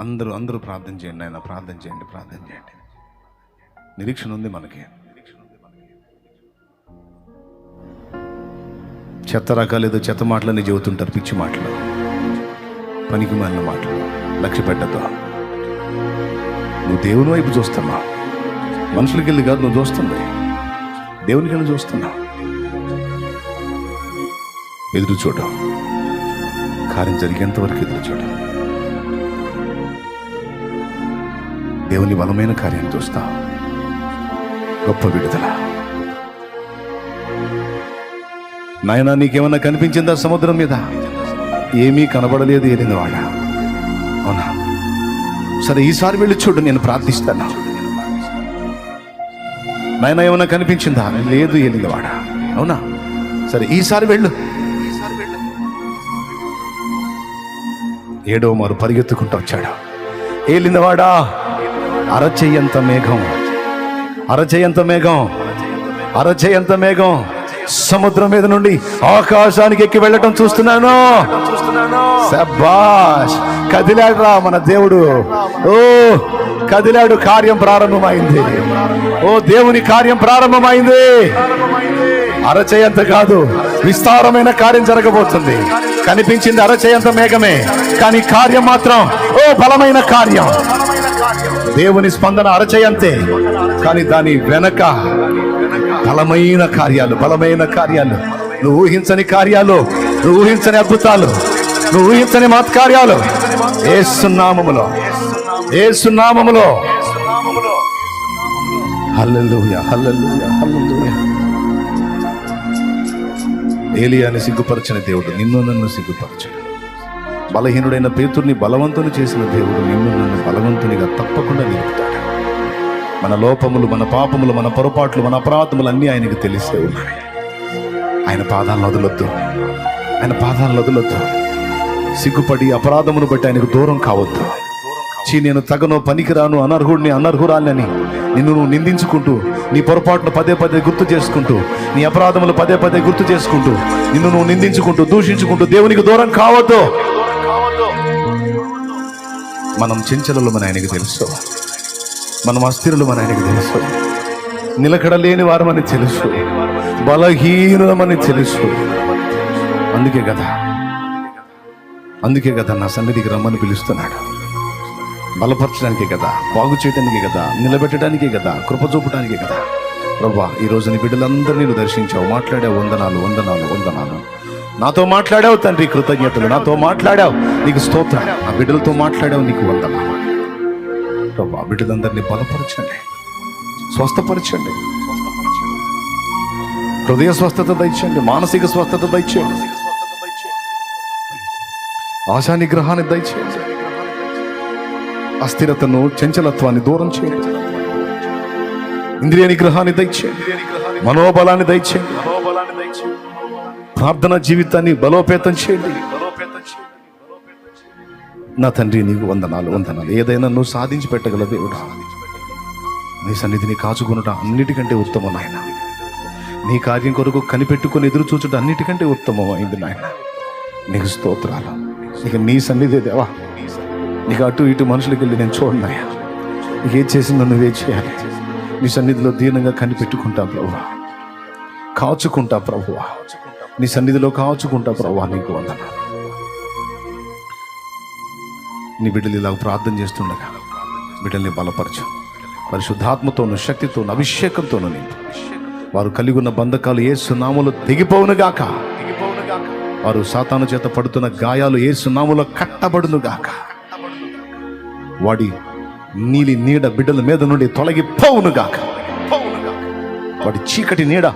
అందరూ అందరూ ప్రార్థన చేయండి ఆయన ప్రార్థన చేయండి ప్రార్థన చేయండి. నిరీక్షణ ఉంది మనకి. చెత్త రకాలు ఏదో చెత్త మాటలని చెబుతుంటారు పిచ్చి మాటలు. పనికి మాలిన మాటలు. లక్ష్య పెట్టద్దు? నువ్వు దేవుని వైపు చూస్తున్నా. మనుషులకి వెళ్ళి కాదు నువ్వు చూస్తుంది దేవునికి వెళ్ళి చూస్తున్నా. ఎదురు చూడ. కార్యం జరిగేంత వరకు ఎదురు చూడు. దేవుని బలమైన కార్యం చూస్తా. గొప్ప విడుదల. నాయనా నీకేమన్నా కనిపించిందా సముద్రం మీద? ఏమీ కనబడలేదు ఏలింది వాడ అవునా? సరే ఈసారి వెళ్ళి చూడు నేను ప్రార్థిస్తాను. నాయన ఏమన్నా కనిపించిందా? లేదు ఏలింది వాడ అవునా? సరే ఈసారి వెళ్ళు. ఏడో మారు పరిగెత్తుకుంటూ వచ్చాడు. ఏలిందవాడా అరచెయ్యంత మేఘం. అరచెయ్యంత మేఘం. అరచెయ్యంత మేఘం. సముద్రం మీద నుండి ఆకాశానికి ఎక్కి వెళ్ళటం చూస్తున్నాను. సబాష్ కదిలాడు రా మన దేవుడు. ఓ కదిలాడు కార్యం ప్రారంభమైంది. ఓ దేవుని కార్యం ప్రారంభమైంది. అరచేయంత కాదు విస్తారమైన కార్యం జరగబోతుంది. కనిపించింది అరచేయంత మేఘమే కానీ కార్యం మాత్రం ఓ బలమైన కార్యం. దేవుని స్పందన అరచేయంతే కానీ దాని వెనక బలమైన కార్యాలు బలమైన కార్యాలు నువ్వు ఊహించని కార్యాలు నువ్వు ఊహించని అద్భుతాలు నువ్వు ఊహించని మత్కార్యాలు ఏసునామములో ఏసునామములో హల్లెలూయా హల్లెలూయా హల్లెలూయా. ఏలియాని సిగ్గుపరచిన దేవుడు నిన్ను నన్ను సిగ్గుపరచడు. బలహీనుడైన పేతుర్ని బలవంతుని చేసిన దేవుడు నిన్ను నన్ను బలవంతునిగా తప్పకుండా నిలుపుతాడు. మన లోపములు మన పాపములు మన పొరపాట్లు మన అపరాధములు అన్నీ ఆయనకు తెలిసే ఉన్నాయి. ఆయన పాదాలను వదలొద్దు. ఆయన పాదాలను వదలొద్దు. సిగ్గుపడి అపరాధమును బట్టి ఆయనకు దూరం కావద్దు. చీ నేను తగను పనికిరాను అనర్హుడిని అనర్హురాలని నిన్ను నువ్వు నిందించుకుంటూ నీ పొరపాటును పదే పదే గుర్తు చేసుకుంటూ నీ అపరాధములు పదే పదే గుర్తు చేసుకుంటూ నిన్ను నువ్వు నిందించుకుంటూ దూషించుకుంటూ దేవునికి దూరం కావద్దు. మనం చెంచలమని ఆయనకు తెలుసు. మనం అస్థిరులమని ఆయనకు తెలుసు. నిలకడలేని వారమని తెలుసు. బలహీనమని తెలుసు. అందుకే కదా అందుకే కదా నా సన్నిధికి రమ్మని పిలుస్తున్నాడు. బలపరచడానికే కదా బాగు చేయడానికే కదా నిలబెట్టడానికే కదా కృప చూపడానికే కదా. ప్రభా ఈ రోజు నీ బిడ్డలందరినీ నువ్వు దర్శించావు మాట్లాడే వందనాలు వందనాలు వందనాలు. నాతో మాట్లాడావు తండ్రి కృతజ్ఞతలు. నాతో మాట్లాడావు. నీకు స్తోత్రం. ఆ బిడ్డలతో మాట్లాడావు. నీకు వందనాలు. ప్రభా బిడ్డలందరినీ బలపరచండి. స్వస్థపరచండి. హృదయ స్వస్థత దయచేయండి. మానసిక స్వస్థత దయచేయండి. ఆశా నిగ్రహాన్ని దయచేయండి. అస్థిరతను చంచలత్వాన్ని దూరం చేయండి. ఇంద్రియ నిగ్రహాన్ని దయచేయండి. మనోబలాన్ని దయచేయండి. ప్రార్థన జీవితాన్ని బలోపేతం చేయండి. నా తండ్రి నీకు వందనాలు వందనాలు. ఏదైనా నువ్వు సాధించి పెట్టగల దేవుడా. నీ సన్నిధిని కాచుకునుట అన్నిటికంటే ఉత్తమం నాయన. నీ కార్యం కొరకు కనిపెట్టుకుని ఎదురు చూచుట అన్నిటికంటే ఉత్తమం అయింది నాయన. నీకు స్తోత్రాలు. ఇక నీ సన్నిధి దేవా. నీకు అటు ఇటు మనుషులకి వెళ్ళి నేను చూడనాయా నీకు ఏం చేసిందో నువ్వే చేయాలి. నీ సన్నిధిలో దీనంగా కనిపెట్టుకుంటా ప్రభువా. కాచుకుంటా ప్రభువా. నీ సన్నిధిలో కాచుకుంటా ప్రభా నీకు వందన నీ బిడ్డలు ఇలా ప్రార్థన చేస్తుండగా బిడ్డల్ని బలపరచు. పరిశుద్ధాత్మతోను శక్తితోను అభిషేకంతోను నింపు. వారు కలిగి ఉన్న బంధకాలు ఏ సునాములు తెగిపోవునుగాక. వారు సాతాను చేత పడుతున్న గాయాలు ఏ సునాములో కట్టబడునుగాక. వాడి నీలి నీడ బిడ్డల మీద నుండి తొలగిపోవునుగాక. వాడి చీకటి నీడ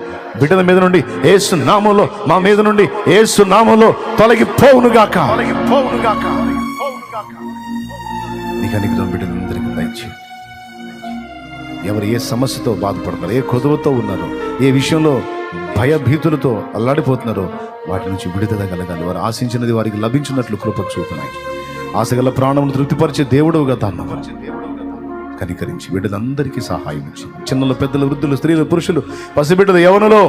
బిడ్డల మీద నుండి ఏసు నామంలో మా మీద నుండి ఏసు నామంలో తొలగిపోవునుగాక. నీకు అనుగ్రహం బిడ్డలందరికీ దయచి ఎవరు ఏ సమస్యతో బాధపడుతున్నారు ఏ కొదువతో ఉన్నారో ఏ విషయంలో భయభీతులతో అల్లాడిపోతున్నారో వాటి నుంచి విడుదల కలగాలి. వారు ఆశించినది వారికి లభించినట్లు కృప చూపున్నాయి ఆశగల ప్రాణమును తృప్తిపరిచే దేవుడుగా దాన్నవ కనికరించి బిడ్డలందరికీ సహాయం ఇచ్చి చిన్నలు పెద్దలు వృద్ధులు స్త్రీలు పురుషులు పసిబిడ్డలు యవనలో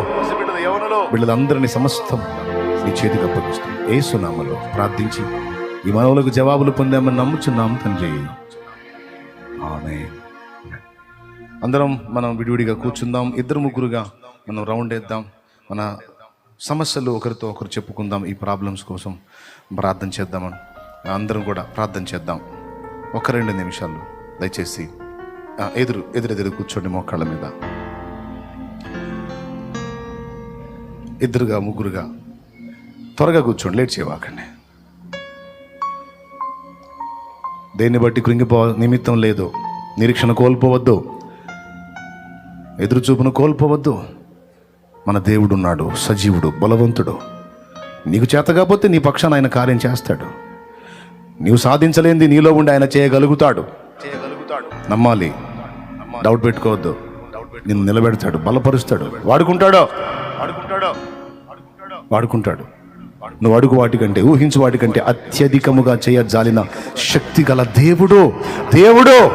బిడ్డలందరినీ సమస్తం నీ చేతికి అప్పగిస్తాం ఏ సునామలో ప్రార్థించి ఈ మనవులకు జవాబులు పొందామని నమ్ముచున్నాం తండ్రి. ఆమె అందరం మనం విడివిడిగా కూర్చుందాం. ఇద్దరు ముగ్గురుగా మనం రౌండ్ వేద్దాం. మన సమస్యలు ఒకరితో ఒకరు చెప్పుకుందాం ఈ ప్రాబ్లమ్స్ కోసం. ప్రార్థన చేద్దామని. అందరం కూడా ప్రార్థన చేద్దాం. ఒక రెండు నిమిషాలు. దయచేసి ఎదురు ఎదురెదురు కూర్చోండి మోకాళ్ళ మీద. ఇద్దరుగా ముగ్గురుగా. త్వరగా కూర్చోండి లేట్ చేయవాకండి. దేన్ని బట్టి కృంగిపో నిమిత్తం లేదు నిరీక్షణ కోల్పోవద్దు. ఎదురుచూపును కోల్పోవద్దు. మన దేవుడు ఉన్నాడు సజీవుడు బలవంతుడు. నీకు చేత కాకపోతే నీ పక్షాన ఆయన కార్యం చేస్తాడు. నీవు సాధించలేంది నీలో ఉండి ఆయన చేయగలుగుతాడు. నమ్మాలి. డౌట్ పెట్టుకోవద్దు. నిన్ను నిలబెడతాడు బలపరుస్తాడు. వాడుకుంటాడో? వాడుకుంటాడు. నువ్వు అడుగు వాటికంటే ఊహించు వాటికంటే అత్యధికముగా చేయజాలిన శక్తి గల దేవుడు. దేవుడు!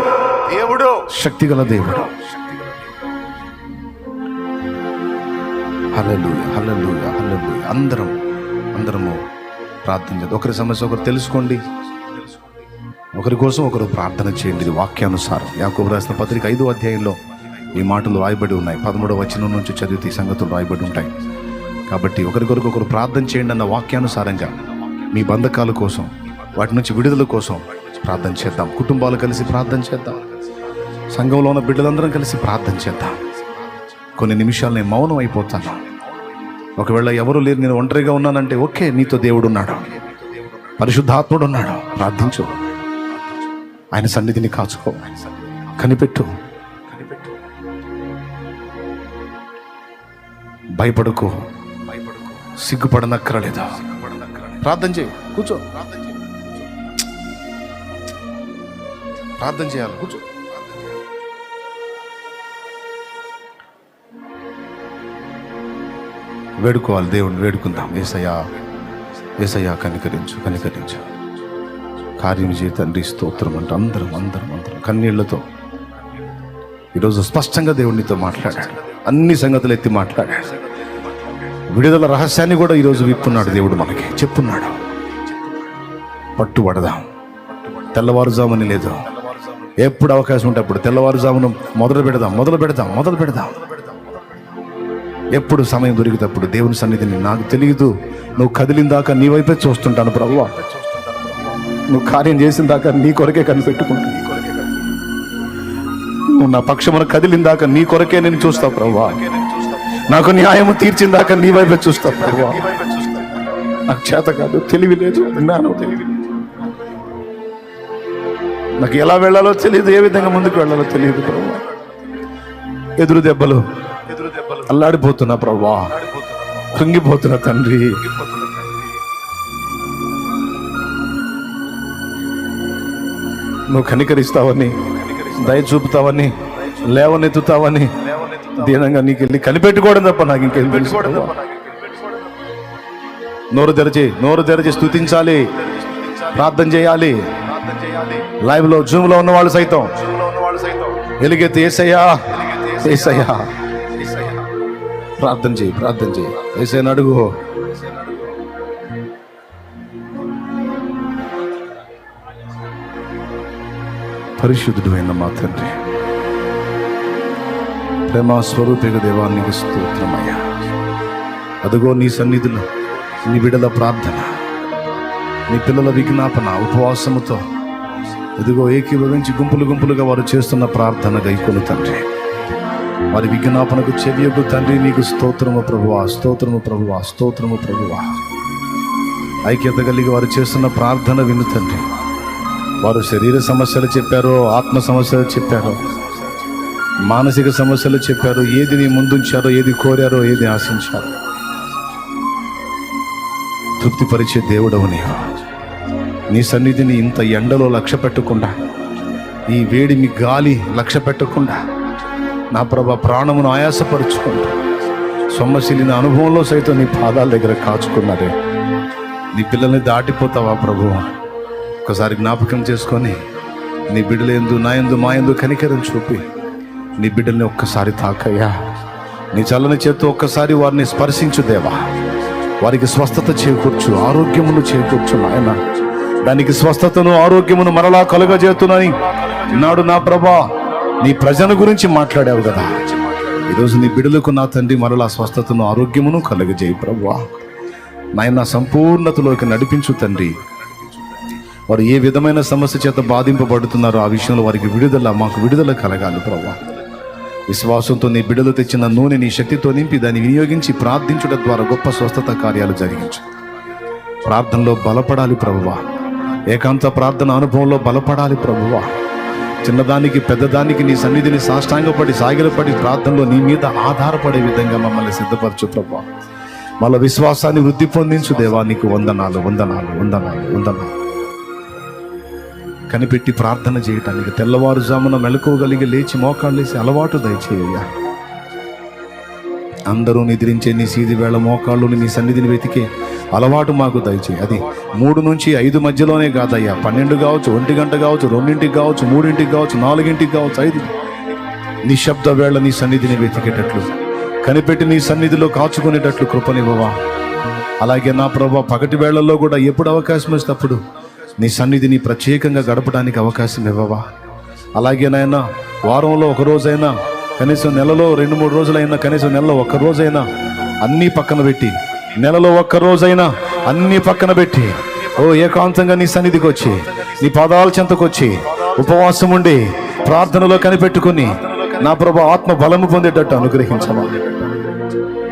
దేవుడు! శక్తి గల దేవుడు. హల్లెలూయా హల్లెలూయా హల్లెలూయా. అందరం అందరము ప్రార్థన చేద్దాం. ఒకరి సమస్య ఒకరు తెలుసుకోండి. ఒకరి కోసం ఒకరు ప్రార్థన చేయండి. ఇది వాక్యానుసారం. యాకోబు రాసిన పత్రిక ఐదో అధ్యాయంలో ఈ మాటలు రాయబడి ఉన్నాయి. పదమూడవ వచనం నుంచి చదివితే ఈ సంగతులు రాయబడి ఉంటాయి. కాబట్టి ఒకరికొరకు ఒకరు ప్రార్థన చేయండి అన్న వాక్యానుసారంగా మీ బంధకాల కోసం వాటి నుంచి విడుదల కోసం ప్రార్థన చేద్దాం. కుటుంబాలు కలిసి ప్రార్థన చేద్దాం. సంఘంలో ఉన్న బిడ్డలందరం కలిసి ప్రార్థన చేద్దాం. కొన్ని నిమిషాలు నేను మౌనం అయిపోతాను. ఒకవేళ ఎవరు లేరు నేను ఒంటరిగా ఉన్నానంటే ఓకే నీతో దేవుడు ఉన్నాడు పరిశుద్ధాత్ముడు ఉన్నాడు ప్రార్థించు. ఆయన సన్నిధిని కాచుకో. కనిపెట్టు. భయపడుకో. సిగ్గుపడనక్కరలేదు. ప్రార్థన చేయి. కూర్చో. ప్రార్థన చేయాలి. కూర్చో. వేడుకోవాలి. దేవుణ్ణి వేడుకుందాం. ఏసయ్యా. ఏసయ్యా కనికరించు కనికరించు. కార్యం చేయ తండ్రి స్తోత్రం అంటే. అందరం అందరం అందరం కన్నీళ్ళతో. ఈరోజు స్పష్టంగా దేవునితో మాట్లాడాడు. అన్ని సంగతులు ఎత్తి మాట్లాడాడు. విడుదల రహస్యాన్ని కూడా ఈరోజు విప్పున్నాడు దేవుడు మనకి. చెప్పున్నాడు. పట్టుబడదాం. తెల్లవారుజామని లేదు. ఎప్పుడు అవకాశం ఉంటే అప్పుడు తెల్లవారుజామును మొదలు పెడదాం మొదలు పెడదాం మొదలు పెడదాం. ఎప్పుడు సమయం దొరికినప్పుడు దేవుని సన్నిధిని నాకు తెలియదు. నువ్వు కదిలిందాక నీ వైపే చూస్తుంటాను ప్రభువా నువ్వు కార్యం చేసిన దాకా నీ కొరకే కనిపెట్టుకుంటా నువ్వు నా పక్షమున కదిలిన దాకా నీ కొరకే నేను చూస్తావు ప్రభువా నాకు న్యాయము తీర్చిన దాకా నీ వైపే చూస్తావు ప్రభువా నాకు చేత కాదు తెలివి లేదు జ్ఞానం తెలివి నాకు ఎలా వెళ్ళాలో తెలియదు ఏ విధంగా ముందుకు వెళ్ళాలో తెలియదు ప్రభువా ఎదురు దెబ్బలు అల్లాడిపోతున్నా ప్రభా కృంగిపోతున్నా తండ్రి. నువ్వు కనికరిస్తావని దయ చూపుతావని లేవనెత్తుతావని దీనంగా నీకు వెళ్ళి కనిపెట్టుకోవడం తప్ప నాకు ఇంకేం తెలుసు. నోరు తెరచి నోరు తెరచి స్తుతించాలి. ప్రార్థన చేయాలి. లైవ్లో జూమ్లో ఉన్న వాళ్ళు సైతం. ఎలుగెత్తి ఏసయ్యా. ఏసయ్యా. ప్రార్థన చేయి ప్రార్థన చేయి. ఏసైనా అడుగు. పరిశుద్ధుడు అయిన మా తండ్రి. ప్రేమ స్వరూపిక దేవానికి స్తోత్రమయ్యా. అదిగో నీ సన్నిధిలో నీ బిడల ప్రార్థన. నీ పిల్లల విజ్ఞాపన ఉపవాసముతో ఇదిగో ఏకీభవించి గుంపులు గుంపులుగా వారు చేస్తున్న ప్రార్థన గైకొను తండ్రి. వారి విజ్ఞాపనకు చెవియకు తండ్రి నీకు స్తోత్రము ప్రభువా స్తోత్రము ప్రభువా స్తోత్రము ప్రభువా. ఐక్యత కలిగి వారు చేస్తున్న ప్రార్థన విను తండ్రి. వారు శరీర సమస్యలు చెప్పారో ఆత్మ సమస్యలు చెప్పారో మానసిక సమస్యలు చెప్పారు ఏది నీ ముందుంచారో ఏది కోరారో ఏది ఆశించారో. తృప్తిపరిచే దేవుడవు నీవు. నీ సన్నిధిని ఇంత ఎండలో లక్ష్య పెట్టకుండా ఈ వేడిమి గాలి లక్ష్య పెట్టకుండా నా ప్రభ ప్రాణమును ఆయాసపరుచుకుంటా సొమ్మశీలిన అనుభవంలో సైతం నీ పాదాల దగ్గర కాచుకున్నారే. నీ పిల్లల్ని దాటిపోతావా ప్రభువా? ఒకసారి జ్ఞాపకం చేసుకొని నీ బిడ్డల ఎందు నా ఎందు మా ఎందు కనికరం చూపి నీ బిడ్డల్ని ఒక్కసారి తాకయ్యా. నీ చల్లని చేత్తో ఒక్కసారి వారిని స్పర్శించు దేవా. వారికి స్వస్థత చేకూర్చు ఆరోగ్యమును చేకూర్చు నాయన. దానికి స్వస్థతను ఆరోగ్యమును మరలా కలుగజేస్తున్నాని నాడు నా ప్రభా నీ ప్రజల గురించి మాట్లాడావు కదా. ఈరోజు నీ బిడులకు నా తండ్రి మరలా స్వస్థతను ఆరోగ్యమును కలుగజేయి ప్రభా. నాయన సంపూర్ణతలోకి నడిపించు తండ్రి. వారు ఏ విధమైన సమస్య చేత బాధింపబడుతున్నారో ఆ విషయంలో వారికి విడుదల మాకు విడుదల కలగాలి ప్రభా విశ్వాసంతో నీ బిడ్డలు తెచ్చిన నూనె నీ శక్తితో నింపి దాన్ని వినియోగించి ప్రార్థించడం ద్వారా గొప్ప స్వస్థత కార్యాలు జరిగించు. ప్రార్థనలో బలపడాలి ప్రభువా ఏకాంత ప్రార్థన అనుభవంలో బలపడాలి ప్రభువా చిన్నదానికి పెద్దదానికి నీ సన్నిధిని సాష్టాంగపడి సాగిలపడి ప్రార్థనలో నీ మీద ఆధారపడే విధంగా మమ్మల్ని సిద్ధపరచు ప్రభా మళ్ళ విశ్వాసాన్ని వృద్ధి పొందించు దేవా నీకు వందనాలు వందనాలు వందనాలు వందనాలు. కనిపెట్టి ప్రార్థన చేయటానికి తెల్లవారుజామున మెలకోగలిగి లేచి మోకాళ్ళేసి అలవాటు దయచేయ్యా అందరూ నిద్రించే నీ సీది వేళ మోకాళ్ళుని నీ సన్నిధిని వెతికే అలవాటు మాకు దయచేయి. అది మూడు నుంచి ఐదు మధ్యలోనే కాదయ్యా. పన్నెండు కావచ్చు ఒంటి గంట కావచ్చు రెండింటికి కావచ్చు మూడింటికి కావచ్చు నాలుగింటికి కావచ్చు ఐదు నిశ్శబ్ద వేళ నీ సన్నిధిని వెతికేటట్లు కనిపెట్టి నీ సన్నిధిలో కాచుకునేటట్లు కృపనివ్వవా. అలాగే నా ప్రభా పగటి వేళల్లో కూడా ఎప్పుడు అవకాశం వస్తే అప్పుడు నీ సన్నిధిని ప్రత్యేకంగా గడపడానికి అవకాశం ఇవ్వవా? అలాగే నాయన వారంలో ఒక రోజైనా కనీసం నెలలో రెండు మూడు రోజులైనా కనీసం నెలలో ఒక్క రోజైనా అన్నీ పక్కన పెట్టి నెలలో ఒక్క రోజైనా అన్నీ పక్కన పెట్టి ఓ ఏకాంతంగా నీ సన్నిధికి వచ్చి నీ పాదాల చెంతకొచ్చి ఉపవాసం ఉండి ప్రార్థనలో కనిపెట్టుకుని నా ప్రభు ఆత్మ బలము పొందేటట్టు అనుగ్రహించమా?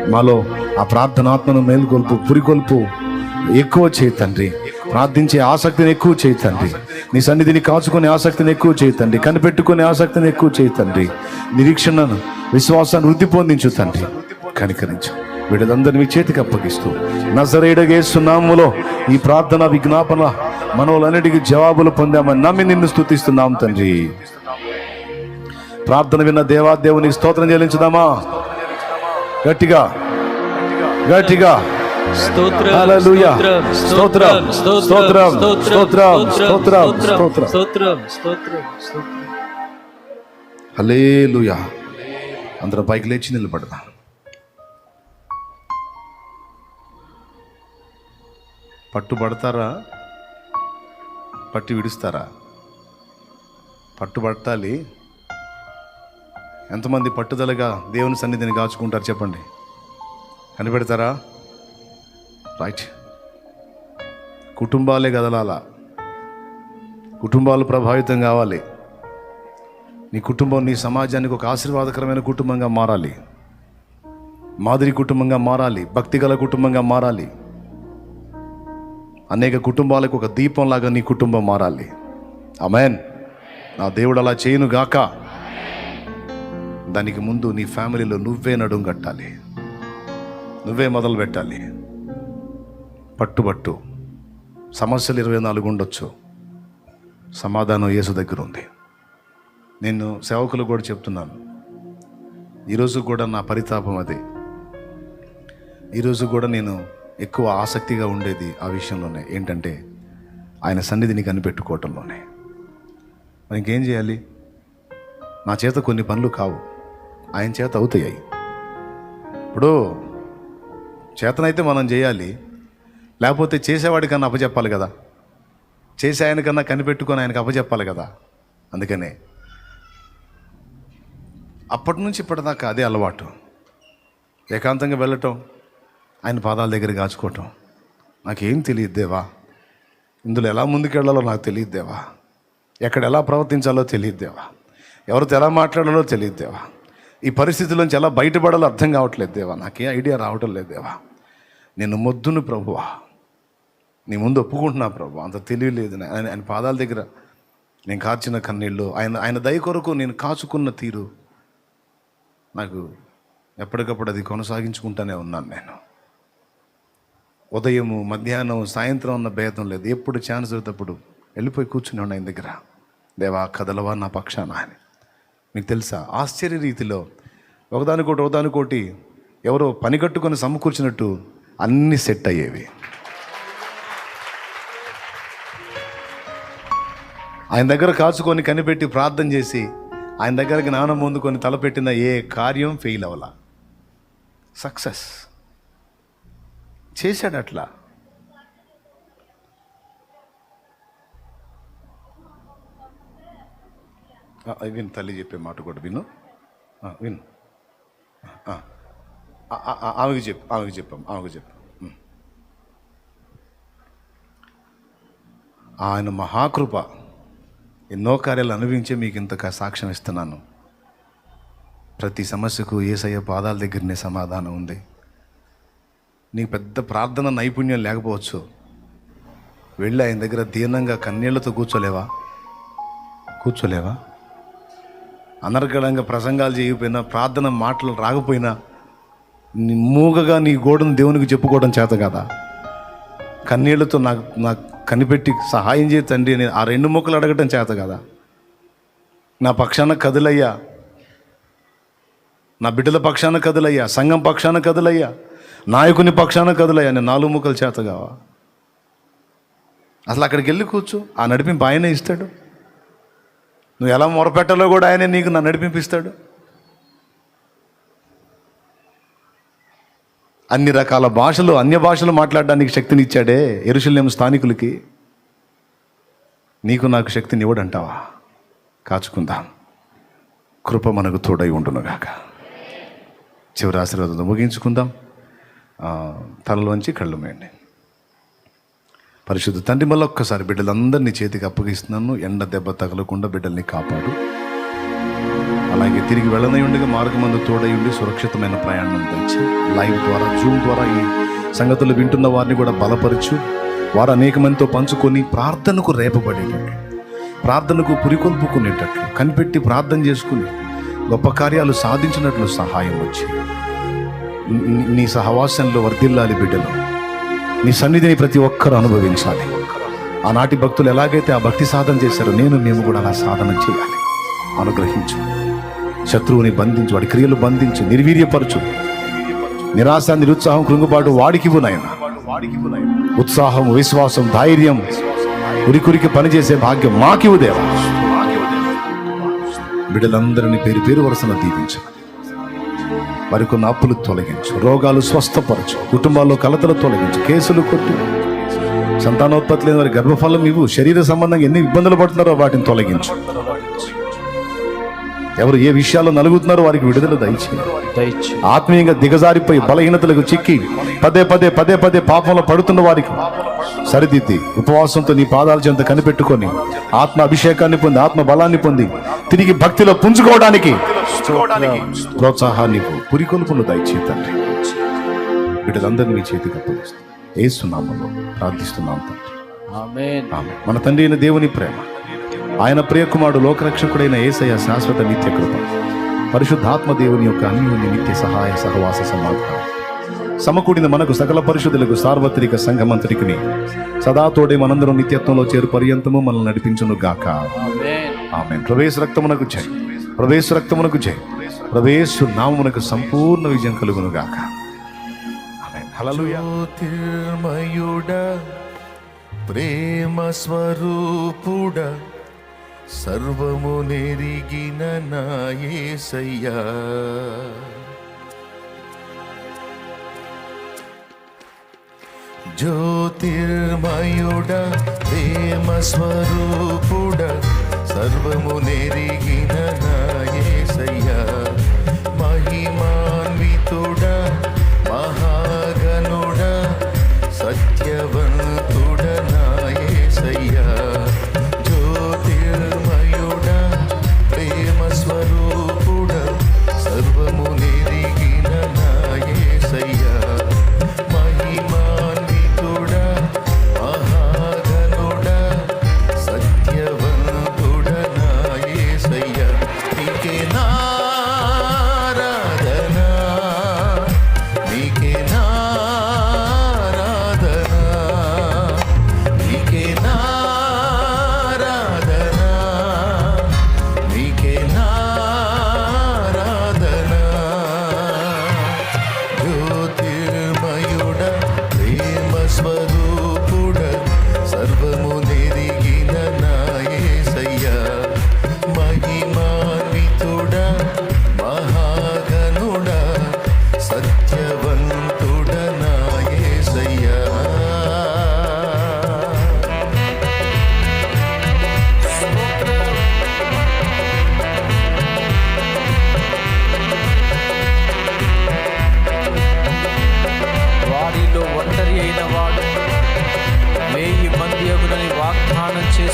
మాలో ఆ ప్రార్థన ఆత్మను మేలుకొల్పు పురికొల్పు ఎక్కువ చేయి తండ్రి. ప్రార్థించే ఆసక్తిని ఎక్కువ చేయతండి నీ సన్నిధిని కాచుకునే ఆసక్తిని ఎక్కువ చేయతండి కనిపెట్టుకునే ఆసక్తిని ఎక్కువ చేయతండి నిరీక్షణను విశ్వాసాన్ని వృద్ధి పొందించు తండ్రి. కనికరించు. వీళ్ళందరినీ మీ చేతికి అప్పగిస్తూ. నజరేడగేస్తున్నాములో ఈ ప్రార్థన విజ్ఞాపన మనవులన్నిటికీ జవాబులు పొందామని నమ్మి నిన్ను స్థుతిస్తున్నాం తండ్రి. ప్రార్థన విన్న దేవాదేవుని స్తోత్రం చెల్లించుదామా? గట్టిగా. గట్టిగా. స్తోత్రం. స్తోత్రం స్తోత్రం, స్తోత్రం స్తోత్రం, స్తోత్రం, స్తోత్రం. స్తోత్రం స్తోత్రం స్తోత్రం హలేలుయా అందరం పైకి లేచి నిలబడదాం. పట్టుబడతారా పట్టి విడుస్తారా? పట్టుబట్టాలి ఎంతమంది పట్టుదలగా దేవుని సన్నిధిని కాచుకుంటారు చెప్పండి. కనిపెడతారా? రైట్ కుటుంబాలే కదలాల? కుటుంబాలు ప్రభావితం కావాలి. నీ కుటుంబం నీ సమాజానికి ఒక ఆశీర్వాదకరమైన కుటుంబంగా మారాలి. మాదిరి కుటుంబంగా మారాలి. భక్తిగల కుటుంబంగా మారాలి. అనేక కుటుంబాలకు ఒక దీపంలాగా నీ కుటుంబం మారాలి. అమెన్ నా దేవుడు అలా చేయను గాక. దానికి ముందు నీ ఫ్యామిలీలో నువ్వే నడుం కట్టాలి. నువ్వే మొదలు పెట్టాలి పట్టుబట్టు. సమస్యలు ఇరవై నాలుగు ఉండొచ్చు. సమాధానం యేసు దగ్గర ఉంది. నేను సేవకులు కూడా చెప్తున్నాను. ఈరోజు కూడా నా పరితాపం అదే. ఈరోజు కూడా నేను ఎక్కువ ఆసక్తిగా ఉండేది ఆ విషయంలోనే. ఏంటంటే ఆయన సన్నిధిని కనిపెట్టుకోవటంలోనే. మరి ఇంకేం చేయాలి? నా చేత కొన్ని పనులు కావు. ఆయన చేత అవుతాయి ఇప్పుడు చేతనైతే మనం చేయాలి. లేకపోతే చేసేవాడికన్నా అప్పచెప్పాలి కదా. చేసే ఆయనకన్నా కనిపెట్టుకొని ఆయనకు అప్పచెప్పాలి కదా. అందుకనే అప్పటి నుంచి ఇప్పటిదాకా అదే అలవాటు. ఏకాంతంగా వెళ్ళటం ఆయన పాదాల దగ్గర కాచుకోవటం. నాకేం తెలియదు దేవా. ఇందులో ఎలా ముందుకెళ్ళాలో నాకు తెలియదు దేవా. ఎక్కడ ఎలా ప్రవర్తించాలో తెలియదు దేవా. ఎవరితో ఎలా మాట్లాడాలో తెలియదు దేవా. ఈ పరిస్థితిలోంచి ఎలా బయటపడాలో అర్థం కావట్లేదు దేవా. నాకే ఐడియా రావటం లేదు దేవా. నేను మొద్దును ప్రభువా. నీ ముందు ఒప్పుకుంటున్నా ప్రభు. అంత తెలియలేదు ఆయన ఆయన పాదాల దగ్గర నేను కార్చిన కన్నీళ్ళు. ఆయన ఆయన దయ కొరకు నేను కాచుకున్న తీరు. నాకు ఎప్పటికప్పుడు అది కొనసాగించుకుంటూనే ఉన్నాను నేను. ఉదయము మధ్యాహ్నం సాయంత్రం ఉన్న భేదం లేదు. ఎప్పుడు ఛాన్స్ దొరికినప్పుడు వెళ్ళిపోయి కూర్చుని ఆయన దగ్గర. దేవా కదలవా నా పక్షాన అని. మీకు తెలుసా? ఆశ్చర్య రీతిలో ఒకదానికోటి ఒకదానికోటి ఎవరో పని కట్టుకొని సమకూర్చినట్టు అన్నీ సెట్ అయ్యేవి. ఆయన దగ్గర కాచుకొని కనిపెట్టి ప్రార్థన చేసి ఆయన దగ్గర జ్ఞానం పొందుకొని తలపెట్టిన ఏ కార్యం ఫెయిల్ అవ్వాల సక్సెస్ చేశాడు అట్లా. విను తల్లి చెప్పే మాట కూడా విను. విను. ఆమెకు చెప్పు ఆమెకు చెప్పాం ఆమెకు చెప్పు. ఆయన మహాకృప. ఎన్నో కార్యాలు అనుభవించి మీకు ఇంత సాక్ష్యం ఇస్తున్నాను. ప్రతి సమస్యకు ఏసయ్య పాదాల దగ్గరనే సమాధానం ఉంది. నీకు పెద్ద ప్రార్థన నైపుణ్యం లేకపోవచ్చు. వెళ్ళి ఆయన దగ్గర దీనంగా కన్నీళ్ళతో కూర్చోలేవా? కూర్చోలేవా? అనర్గళంగా ప్రసంగాలు చేయకపోయినా ప్రార్థన మాటలు రాకపోయినా నీ మూగగా నీ గోడను దేవునికి చెప్పుకోవడం చేత కదా? కన్నీళ్ళతో నాకు నాకు కనిపెట్టి సహాయం చేయ తండ్రి అని ఆ రెండు మొక్కలు అడగటం చేత కదా. నా పక్షాన కదులయ్యా. నా బిడ్డల పక్షాన కదులయ్యా. సంఘం పక్షాన కదులయ్యా. నాయకుని పక్షాన కదులయ్యా నేను నాలుగు ముక్కలు చేత కావా? అసలు అక్కడికి వెళ్ళి కూర్చో. ఆ నడిపింపు ఆయనే ఇస్తాడు. నువ్వు ఎలా మొరపెట్టాలో కూడా ఆయనే నీకు నా నడిపింపిస్తాడు అన్ని రకాల భాషలు అన్య భాషలు మాట్లాడడానికి శక్తిని ఇచ్చాడే ఎరుశల్యం స్థానికులకి. నీకు నాకు శక్తిని ఇవ్వడంటావా? కాచుకుందాం. కృప మనకు తోడై ఉండునుగాక. చివరి ఆశీర్వాదంతో ముగించుకుందాం. తలలోంచి కళ్ళు మేయండి పరిశుద్ధ తండ్రి మళ్ళీ ఒక్కసారి బిడ్డలందరినీ చేతికి అప్పగిస్తున్నాను. ఎండ దెబ్బ తగలకుండా బిడ్డల్ని కాపాడు. అలాగే తిరిగి వెళ్ళనై ఉండగా మార్గమందు తోడై ఉండి సురక్షితమైన ప్రయాణం తెచ్చి లైవ్ ద్వారా జూమ్ ద్వారా ఈ సంగతులు వింటున్న వారిని కూడా బలపరచు. వారు అనేక మందితో పంచుకొని ప్రార్థనకు రేపబడేటట్లు ప్రార్థనకు పురికొల్పుకునేటట్లు కనిపెట్టి ప్రార్థన చేసుకుని గొప్ప కార్యాలు సాధించినట్లు సహాయం వచ్చి నీ- సహవాసంలో వర్ధిల్లాలి బిడ్డలు. నీ సన్నిధిని ప్రతి ఒక్కరూ అనుభవించాలి. ఆనాటి భక్తులు ఎలాగైతే ఆ భక్తి సాధన చేశారో నేను మేము కూడా అలా సాధన చేయాలి. అనుగ్రహించు. శత్రువుని బంధించు వాడి క్రియలు బంధించు నిర్వీర్యపరచు. నిరాశ నిరుత్సాహం కృంగుబాటు వాడికివ్వు నాయన. ఉత్సాహం విశ్వాసం ధైర్యం ఉరికురికి పనిచేసే భాగ్యం మాకివ్వు దేవా. బిడ్డలందరినీ పేరు పేరు వరుసన దీవించు. మరికొన్న అప్పులు తొలగించు. రోగాలు స్వస్థపరచు. కుటుంబాల్లో కలతలు తొలగించు. కేసులు కొట్టు. సంతానోత్పత్తి లేని వారి గర్భఫలం ఇవ్వు. శరీర సంబంధంగా ఎన్ని ఇబ్బందులు పడుతున్నారో వాటిని తొలగించు. ఎవరు ఏ విషయాల్లో నలుగుతున్నారో వారికి విడుదల దయచే ఆత్మీయంగా దిగజారిపోయి బలహీనతలకు చిక్కి పదే పదే పదే పదే పాపంలో పడుతున్న వారికి సరిదిద్ది. ఉపవాసంతో నీ పాదాల చెంత కనిపెట్టుకొని ఆత్మ అభిషేకాన్ని పొంది ఆత్మ బలాన్ని పొంది తిరిగి భక్తిలో పుంజుకోవడానికి ప్రోత్సాహాన్ని. పురికొల్పును దయచేయి తండ్రి. వీటిలందరినీ మీ చేతికి అప్పగిస్తాం ఏసునామలో ప్రార్థిస్తున్నాం తండ్రి. మన తండ్రి అయిన దేవుని ప్రేమ. ఆయన ప్రియకుమారుడు లోకరక్షకుడైన ఏసయ శాశ్వత నిత్య కృప. పరిశుద్ధాత్మ దేవుని యొక్క అన్యోన్య నిత్య సహాయ సహవాస సమాధానం సమకూడిన మనకు సకల పరిశుద్ధులకు సార్వత్రిక సంఘమంతటికి సదా తోడే మనందరం నిత్యత్వంలో చేరు పర్యంతము మనల్ని నడిపించును గాక. ఆమేన్. ఆమె ప్రవేశ రక్తమునకు జై. ప్రవేశ రక్తమునకు జై. ప్రవేశ నామమునకు సంపూర్ణ విజయం కలుగును గాక. ఆమేన్. హల్లెలూయా. జ్యోతిర్మయుడ ప్రేమ స్వరూపుడ సర్వము నెరిగిన నాయసయ్యా జ్యోతిర్మయుడ ప్రేమ స్వరూపుడ సర్వము నెరిగిన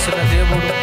చేసిన దేవుడు.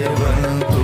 levanto.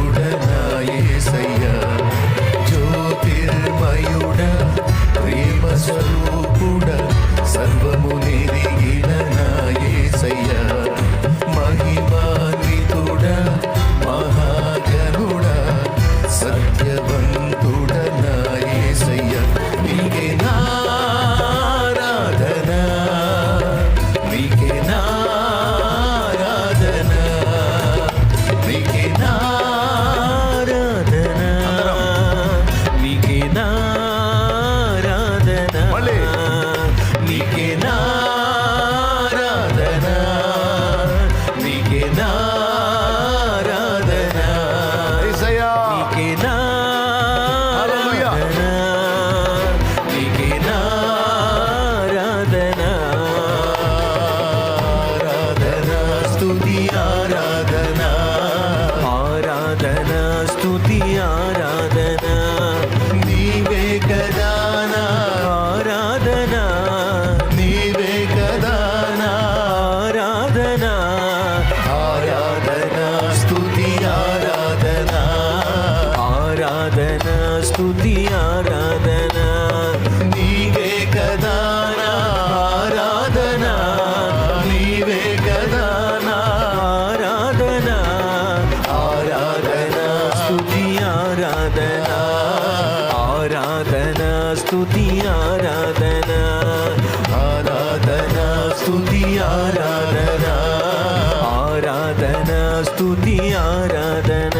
ஆராதனை.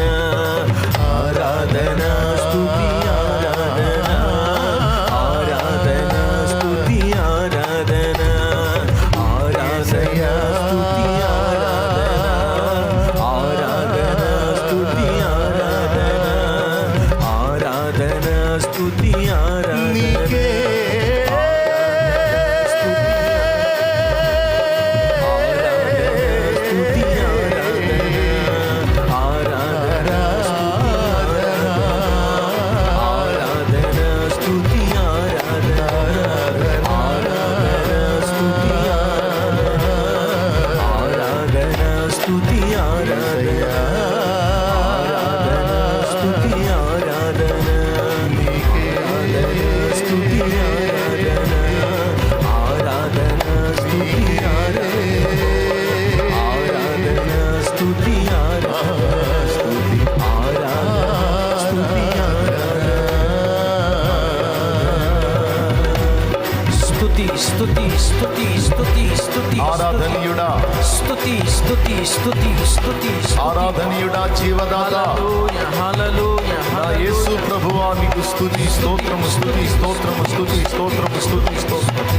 స్థుతి స్తోత్రము స్థుతి స్తోత్రము స్తుతి స్తోత్రము స్థుతి స్తోత్రము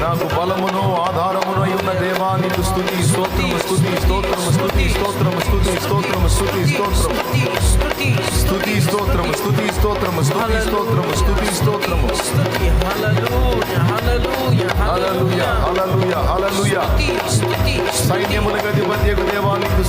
నాకు బలమును ఆధారమునై ఉన్న స్తుతి స్తోత్రము స్తుతి స్తోత్రము స్తుతి స్తోత్రము స్తుతి స్తోత్రము స్తుతి స్తోత్రము స్తుతి స్తోత్రము స్థుతి స్తోత్రము స్తుతి స్తోత్రము స్తుతి స్తోత్రము స్థుతి స్తోత్రము సైన్యములకు అధిపతి దేవా నీకు